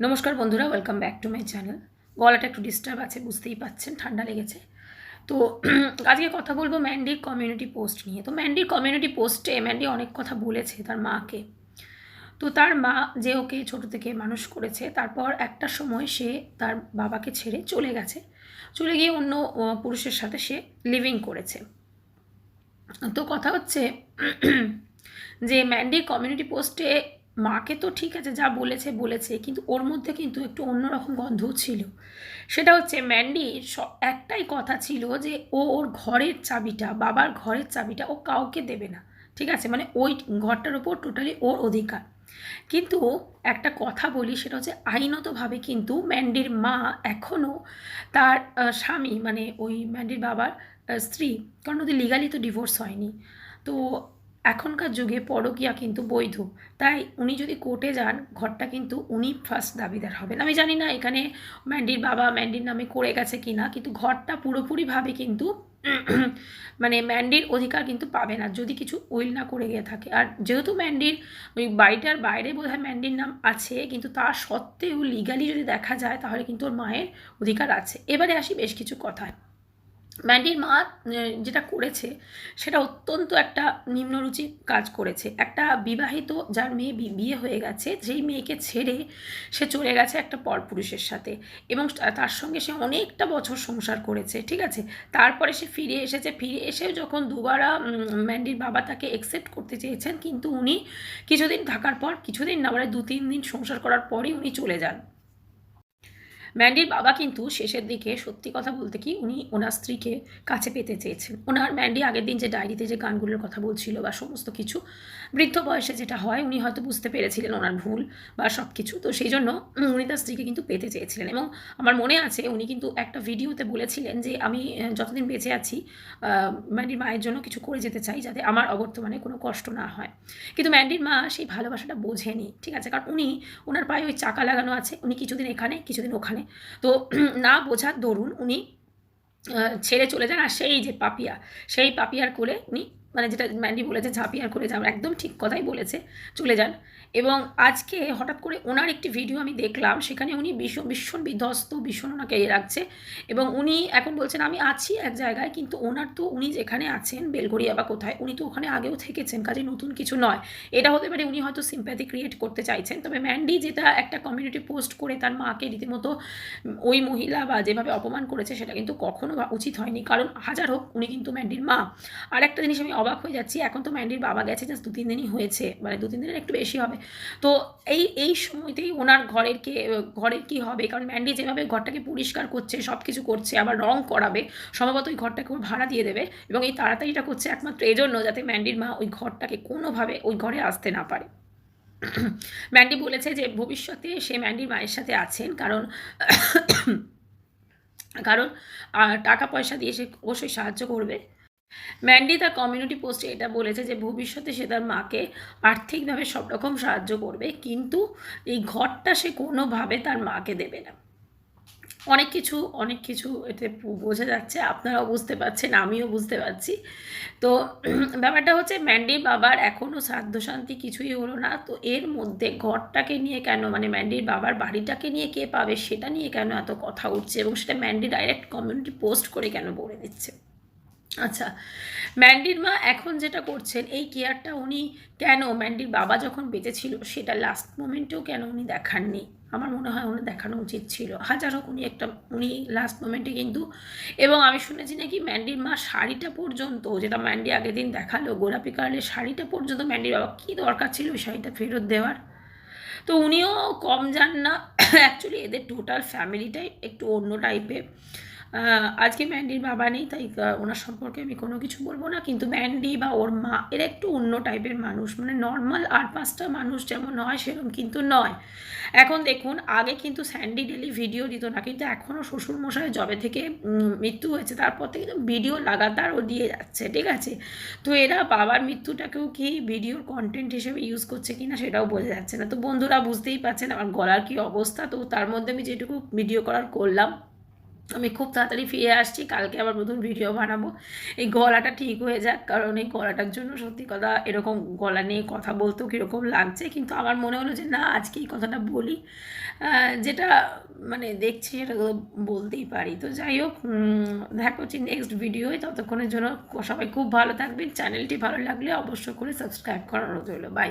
নমস্কার বন্ধুরা welcome back to my channel গলাটা একটু ডিস্টার্ব আছে, বুঝতেই পাচ্ছেন, ঠান্ডা লেগেছে। তো আজকে কথা বলব ম্যান্ডির কমিউনিটি পোস্ট নিয়ে। তো ম্যান্ডির কমিউনিটি পোস্টে ম্যান্ডি অনেক কথা বলেছে তার মাকে। তো তার মা যে ওকে ছোট থেকে মানুষ করেছে, তারপর একটা সময় সে তার বাবাকে ছেড়ে চলে গেছে। চলে গিয়ে অন্য পুরুষের সাথে সে লিভিং করেছে। তো কথা হচ্ছে যে ম্যান্ডির কমিউনিটি পোস্টে মাকে তো ঠিক আছে, যা বলেছে বলেছে, কিন্তু ওর মধ্যে কিন্তু একটু অন্যরকম গন্ধ ছিল। সেটা হচ্ছে ম্যান্ডির একটাই কথা ছিল যে ও ওর ঘরের চাবিটা, বাবার ঘরের চাবিটা ও কাউকে দেবে না। ঠিক আছে? মানে ওই ঘরটার ওপর টোটালি ওর অধিকার। কিন্তু একটা কথা বলি, সেটা হচ্ছে আইনতভাবে কিন্তু ম্যান্ডির মা এখনও তার স্বামী মানে ওই ম্যান্ডির বাবার স্ত্রী, কারণ ওদের লিগালি তো ডিভোর্স হয়নি। তো এখনকার যুগে পরকীয়া কিন্তু বৈধ। তাই উনি যদি কোর্টে যান, ঘরটা কিন্তু উনি ফার্স্ট দাবিদার হবেন। আমি জানি না এখানে ম্যান্ডির বাবা ম্যান্ডির নামে করে গেছে কি না কিন্তু ঘরটা পুরোপুরিভাবে কিন্তু মানে ম্যান্ডির অধিকার কিন্তু পাবে না, যদি কিছু উইল না করে গিয়ে থাকে। আর যেহেতু ম্যান্ডির ওই বাড়িটার বাইরে বোধহয় ম্যান্ডির নাম আছে, কিন্তু তা সত্ত্বেও লিগালি যদি দেখা যায়, তাহলে কিন্তু ওর মায়ের অধিকার আছে। এবারে আসি বেশ কিছু কথায়। ম্যান্ডির মা যেটা করেছে, সেটা অত্যন্ত একটা নিম্নরুচি কাজ করেছে। একটা বিবাহিত যার মেয়ে বিয়ে হয়ে গেছে, যেই মেয়েকে ছেড়ে সে চলে গেছে একটা পরপুরুষের সাথে এবং তার সঙ্গে সে অনেকটা বছর সংসার করেছে, ঠিক আছে? তারপরে সে ফিরে এসেছে, ফিরে এসেও যখন দুবারা ম্যান্ডির বাবা তাকে একসেপ্ট করতে চেয়েছেন, কিন্তু উনি কিছুদিন থাকার পর, কিছুদিন না মানে দু তিন দিন সংসার করার পরেই উনি চলে যান। ম্যান্ডির বাবা কিন্তু শেষের দিকে সত্যি কথা বলতে কি উনি ওনার স্ত্রীকে কাছে পেতে চেয়েছেন। ওনার ম্যান্ডি আগের দিন যে ডায়েরিতে যে গানগুলোর কথা বলছিল বা সমস্ত কিছু, বৃদ্ধ বয়সে যেটা হয় উনি হয়তো বুঝতে পেরেছিলেন ওনার ভুল বা সব কিছু তো সেই জন্য উনি তার স্ত্রীকে কিন্তু পেতে চেয়েছিলেন এবং আমার মনে আছে উনি কিন্তু একটা ভিডিওতে বলেছিলেন যে আমি যতদিন বেঁচে আছি ম্যান্ডির মায়ের জন্য কিছু করে যেতে চাই যাতে আমার অবর্তমানে কোনো কষ্ট না হয়। কিন্তু ম্যান্ডির মা সেই ভালোবাসাটা বোঝেনি, ঠিক আছে? কারণ উনি, ওনার পায়ে ওই চাকা লাগানো আছে, উনি কিছুদিন এখানে, কিছুদিন ওখানে। তো না বোঝার দরুন উনি ছেড়ে চলে যান। আর সেই যে পাপিয়া, সেই পাপিয়ার কোলে উনি মানে যেটা ম্যান্ডি বলেছে ঝাঁপিয়ার কোলে যান একদম ঠিক কথাই বলেছে, চলে যান। এবং আজকে হঠাৎ করে ওনার একটি ভিডিও আমি দেখলাম, সেখানে উনি ভীষণ ভীষণ বিধ্বস্ত, ভীষণ ওনাকে এ রাখছে। এবং উনি এখন বলছেন, আমি আছি এক জায়গায়, কিন্তু ওনার তো, উনি যেখানে আছেন বেলগড়িয়া বা কোথায়, উনি তো ওখানে আগেও থেকেছেন, কাজে নতুন কিছু নয়। এটা হতে পারে উনি হয়তো সিম্প্যাথি ক্রিয়েট করতে চাইছেন। তবে ম্যান্ডি যেটা একটা কমিউনিটি পোস্ট করে তার মাকে রীতিমতো ওই মহিলা বা যেভাবে অপমান করেছে, সেটা কিন্তু কখনো উচিত হয়নি। কারণ হাজার হোক, উনি কিন্তু ম্যান্ডির মা। আর একটা জিনিস আমি অবাক হয়ে যাচ্ছি। এখন তো ম্যান্ডির বাবা গেছে জাস্ট দু তিন দিনই হয়েছে মানে দু তিন দিনের একটু বেশি হবে। তো এই এই সময়তেই ওনার ঘরের কে, ঘরের কি হবে? কারণ ম্যান্ডি যেভাবে ঘরটাকে পরিষ্কার করছে সব কিছু করছে, আবার রং করাবে, সম্ভবত ওই ঘরটাকে ওর ভাড়া দিয়ে দেবে এবং এই তাড়াতাড়িটা করছে একমাত্র এই জন্য যাতে ম্যান্ডির মা ওই ঘরটাকে কোনোভাবে ওই ঘরে আসতে না পারে। ম্যান্ডি বলেছে যে ভবিষ্যতে সে ম্যান্ডির মায়ের সাথে আছেন কারণ কারণ টাকা পয়সা দিয়ে সে অবশ্যই সাহায্য করবে। ম্যান্ডি তার কমিউনিটি পোস্টে এটা বলেছে যে, ভবিষ্যতে সে তার মাকে আর্থিকভাবে সব রকম সাহায্য করবে, কিন্তু এই ঘরটা সে কোনোভাবে তার মাকে দেবে না। অনেক কিছু অনেক কিছু এতে বোঝা যাচ্ছে, আপনারাও বুঝতে পারছেন, আমিও বুঝতে পারছি। তো ব্যাপারটা হচ্ছে ম্যান্ডির বাবার এখনও শ্রাদ্ধ শান্তি কিছুই হলো না, তো এর মধ্যে ঘরটাকে নিয়ে কেন মানে ম্যান্ডির বাবার বাড়িটাকে নিয়ে কে পাবে, সেটা নিয়ে কেন এত কথা উঠছে, এবং সেটা ম্যান্ডি ডাইরেক্ট কমিউনিটি পোস্ট করে কেন বলে দিচ্ছে? আচ্ছা ম্যান্ডির মা এখন যেটা করছেন, এই কেয়ারটা উনি কেন, ম্যান্ডির বাবা যখন বেঁচে ছিল সেটা লাস্ট মোমেন্টেও কেন উনি দেখাননি? আমার মনে হয় ওনার দেখানো উচিত ছিল। হাজার হোক, উনি একটা, উনি লাস্ট মোমেন্টে কিন্তু, এবং আমি শুনেছি নাকি ম্যান্ডির মা শাড়িটা পর্যন্ত, যেটা ম্যান্ডি আগের দিন দেখাল, গোলাপি কালারের শাড়িটা পর্যন্ত ম্যান্ডির বাবা, কী দরকার ছিল ওই শাড়িটা ফেরত দেওয়ার? তো উনিও কম যান না অ্যাকচুয়ালি এদের টোটাল ফ্যামিলিটাই একটু অন্য টাইপের আজকে ম্যান্ডির বাবা নেই, তাই ওনার সম্পর্কে আমি কোনো কিছু বলব না, কিন্তু ম্যান্ডি বা ওর মা, এরা একটু অন্য টাইপের মানুষ। মানে নর্মাল আর পাঁচটা মানুষ যেমন হয় সেরকম কিন্তু নয়। এখন দেখুন, আগে কিন্তু স্যান্ডি ডেলি ভিডিও দিত না, কিন্তু এখনও শ্বশুরমশাই জবে থেকে মৃত্যু হয়েছে, তারপর থেকে কিন্তু ভিডিও লাগাতার ও দিয়ে যাচ্ছে, ঠিক আছে? তো এরা বাবার মৃত্যুটাকেও কি ভিডিওর কন্টেন্ট হিসেবে ইউজ করছে কিনা সেটাও বোঝা যাচ্ছে না। তো বন্ধুরা বুঝতেই পারছেন আমার গলার কি অবস্থা, তো তার মধ্যে আমি যেটুকু ভিডিও করার করলাম। আমি খুব তাড়াতাড়ি ফিরে আসছি, কালকে আবার নতুন ভিডিও বানাবো। এই গলাটা ঠিক হয়ে যাক, কারণ এই গলাটার জন্য সত্যি কথা এরকম গলা নিয়ে কথা বলতেও কীরকম লাগছে, কিন্তু আমার মনে হলো যে না, আজকে এই কথাটা বলি। যেটা মানে দেখছি সেটা বলতেই পারি। তো যাই হোক দেখা হচ্ছে নেক্সট ভিডিওয় ততক্ষণের জন্য সবাই খুব ভালো থাকবেন। চ্যানেলটি ভালো লাগলে অবশ্যই করে সাবস্ক্রাইব করানো রইল। বাই